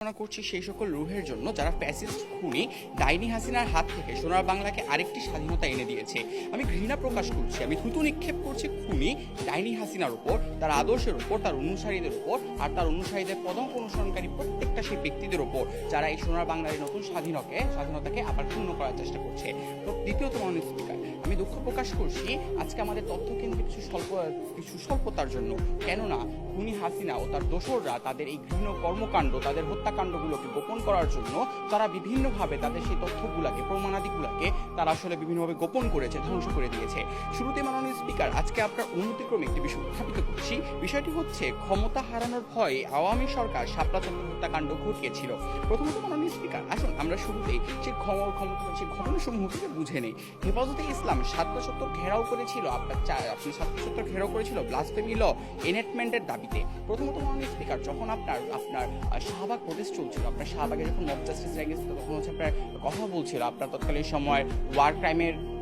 করছি সেই সকল রুহের জন্য যারা ফ্যাসিস্ট খুনি ডাইনি হাসিনার হাত থেকে সোনার বাংলাকে আরেকটি স্বাধীনতা এনে দিয়েছে। আমি ঘৃণা প্রকাশ করছি, আমি থুতু নিক্ষেপ করছি খুনি ডাইনি হাসিনার উপর, তার আদর্শের উপর, তার অনুসারীদের উপর, আর তার অনুসারীদের পদঙ্ক অনুসরণকারী প্রত্যেকটা সেই ব্যক্তিদের উপর, যারা এই সোনার বাংলার নতুন স্বাধীনকে, স্বাধীনতাকে আবার পূর্ণ করার চেষ্টা করছে। তো দ্বিতীয়ত মাননীয় স্পিকার আমি দুঃখ প্রকাশ করছি। আজকে আমাদের তথ্য কেন্দ্রিক কিছু স্বল্প, কিছু স্বল্পতার জন্য। কেননা, খুনি হাসিনা ও তার দোসররা তাদের এই ঘৃণ কর্মকাণ্ড, তাদের হত্যাকাণ্ডগুলোকে গোপন করার জন্য তারা বিভিন্নভাবে তাদের সেই তথ্যগুলাকে, প্রমাণাদিগুলাকে তারা আসলে বিভিন্নভাবে গোপন করেছে, ধ্বংস করে দিয়েছে। শুরুতে মাননীয় স্পিকার আজকে আপনার অনুমতিক্রমে একটি বিষয় উত্থাপিত করছি। বিষয়টি হচ্ছে, ক্ষমতা হারানোর ভয়ে আওয়ামী সরকার শাপলা চন্দ্র হত্যাকাণ্ড ঘটিয়েছিল। প্রথমত মাননীয় স্পিকার, আসুন আমরা শুরুতেই ক্ষমতা, সেই ঘটনাসমূহকে বুঝে নেই। হেফাজতে ইসলাম সাতটা সত্তর ঘেরাও করেছিল, আপনার চা- আপনি সাতটা সত্তর ঘেরাও করেছিল ব্লাসফেমি ল এনেটমেন্টের দাবিতে। প্রথমত মাননীয় স্পিকার, যখন আপনার আপনার শাহবাগ প্রদেশ চলছিল, আপনার শাহবাগে যখন মব জাস্টিস লেগেছিল তখন হচ্ছে আপনার কথা বলছিল, আপনার তৎকালীন সময় ওয়ার ক্রাইমের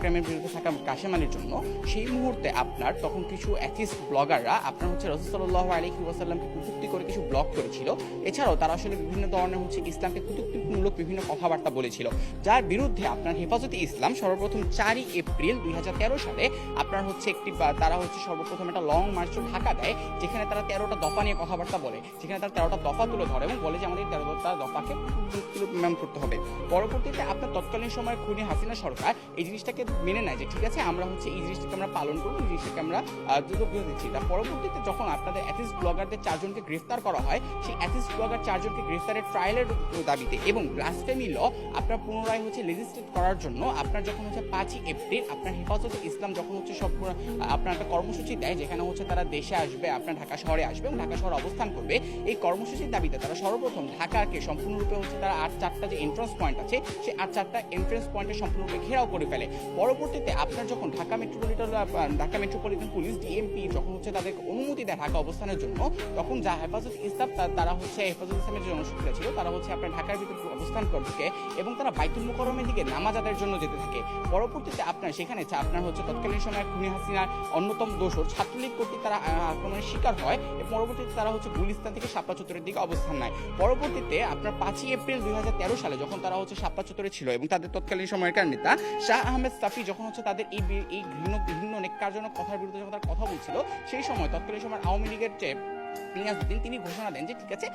ক্রাইমের বিরুদ্ধে থাকা কাশেমানের জন্য, সেই মুহূর্তে আপনার তখন কিছু অ্যাথিস্ট ব্লগাররা আপনার হচ্ছে রসুল্লাহ আলহি ওয়াসাল্লামকে কুটুক্তি করে কিছু ব্লগ করেছিল। এছাড়াও তারা আসলে বিভিন্ন ধরনের হচ্ছে ইসলামকে কুতুক্তিমূলক বিভিন্ন কথাবার্তা বলেছিল। যার বিরুদ্ধে আপনার হেফাজতে ইসলাম সর্বপ্রথম চারই এপ্রিল দুই সালে আপনার হচ্ছে একটি তারা হচ্ছে সর্বপ্রথম একটা লং মার্চ ঢাকা দেয়, যেখানে তারা তেরোটা দফা নিয়ে কথাবার্তা বলে। যেখানে তারা তেরোটা দফা তুলে ধরে এবং বলে যে আমাদের তেরোটা দফাকে ইমপ্লিমেন্ট করতে হবে। পরবর্তীতে আপনার তৎকালীন সময় খুনি হাসিনা সরকার এই জিনিসটাকে মেনে নেয় যে, ঠিক আছে, আমরা হচ্ছে এই জিনিসটাকে আমরা পালন করব, এই জিনিসটাকে আমরা বিরোধ দিচ্ছি। তার পরবর্তীতে যখন আপনাদের অ্যাথিস ব্লগারদের চারজনকে গ্রেফতার করা হয়, সেই অ্যাথিস ব্লগার চারজনকে গ্রেফতারের ট্রায়ালের দাবিতে এবং ব্লাসফেমি ল, আপনার পুনরায় হচ্ছে লেজিস্লেট করার জন্য আপনার যখন হচ্ছে পাঁচই এপ্রিল আপনার হেফাজতে ইসলাম যখন হচ্ছে সব আপনার একটা কর্মসূচি দেয়, যেখানে হচ্ছে তারা দেশে আসবে, আপনার ঢাকা শহরে আসবে এবং ঢাকা শহরে অবস্থান করবে, এই কর্মসূচির দাবিতে তারা সর্বপ্রথম ঢাকাকে সম্পূর্ণরূপে হচ্ছে তারা আট চারটা যে এন্ট্রান্স পয়েন্ট আছে, সেই আট চারটা এন্ট্রান্স পয়েন্টে সম্পূর্ণরূপে ঘেরাও করে ফেলে। পরবর্তীতে আপনার যখন Dhaka metropolitan Dhaka metropolitan police, DMP যখন হচ্ছে তাদের অনুমতি দেয় ঢাকা অবস্থানের জন্য, তখন যা হেফাজত ইসলাম তারা হচ্ছে হেফাজত ইসলামের যে জনশক্তিরা ছিল, তারা হচ্ছে আপনার ঢাকার ভিতরে অবস্থান করতে এবং তারা বাইতুল মুকরমের দিকে নামাজ আদায়ের জন্য যেতে থাকে। পরবর্তীতে আপনার সেখানে আপনার হচ্ছে তৎকালীন সময় খুনি হাসিনার অন্যতম দোষর ছাত্রলীগ কর্তৃক তারা আক্রমণের শিকার হয় এবং পরবর্তীতে তারা হচ্ছে গুলিস্তান থেকে শাপলা চত্বরের দিকে অবস্থান নেয়। পরবর্তীতে আপনার পাঁচই এপ্রিল দুই হাজার তেরো সালে যখন তারা হচ্ছে শাপলা চত্বরে ছিল এবং তাদের তৎকালীন সময়ের নেতা শাহ আহমেদ সাফি যখন হচ্ছে তাদের এই এই ঘৃণ ঘৃণ্য নেককারজনক কথার বিরুদ্ধে যখন তারা কথা বলছিল, সেই সময় তৎকালীন সময় আওয়ামী লীগের যে নিয়াজউদ্দিন তিনি ঘোষণা দেন যে ঠিক আছে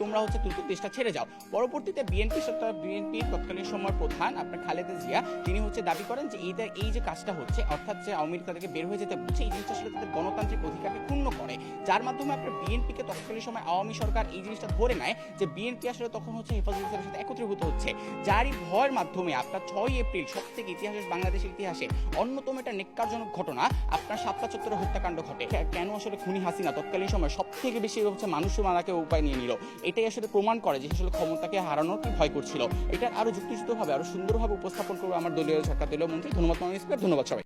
তোমরা হচ্ছে দ্রুত দেশটা ছেড়ে যাও। পরবর্তীতে বিএনপি বিএনপির তৎকালীন সময় প্রধান আপনার খালেদা জিয়া, তিনি হচ্ছে দাবি করেন যে এই এই যে কাজটা হচ্ছে, অর্থাৎ যে আওয়ামী লীগ তাদেরকে বের হয়ে যেতে বলছে, এই জিনিসটা আসলে তাদের গণতান্ত্রিক অধিকারকে ক্ষুণ্ণ করে। যার মাধ্যমে আপনার বিএনপিকে তৎকালীন সময় আওয়ামী সরকার এই জিনিসটা ধরে নেয় যে বিএনপি আসলে তখন হচ্ছে হেফাজত ইসলামের সাথে একত্রীভূত হচ্ছে। যারই ভয়ের মাধ্যমে আপনার ছয় এপ্রিল সব থেকে ইতিহাসের বাংলাদেশের ইতিহাসে অন্যতম একটা নেককারজনক ঘটনা, আপনার সাতটা চত্বরে হত্যাকাণ্ড ঘটে। কেন আসলে খুনি হাসিনা তৎকালীন সময় সব থেকে বেশি হচ্ছে মানুষ মারাকে উপায় নিয়ে নিল। এটাই আসলে প্রমাণ করে যে আসলে ক্ষমতাকে হারানোর কি ভয় করছিল। এটা আরও যুক্তিযুক্তভাবে, আরও সুন্দরভাবে উপস্থাপন করবে আমার দলীয় সরকার দলীয় মন্ত্রী ধন্যবাদ ধন্যবাদ সবাই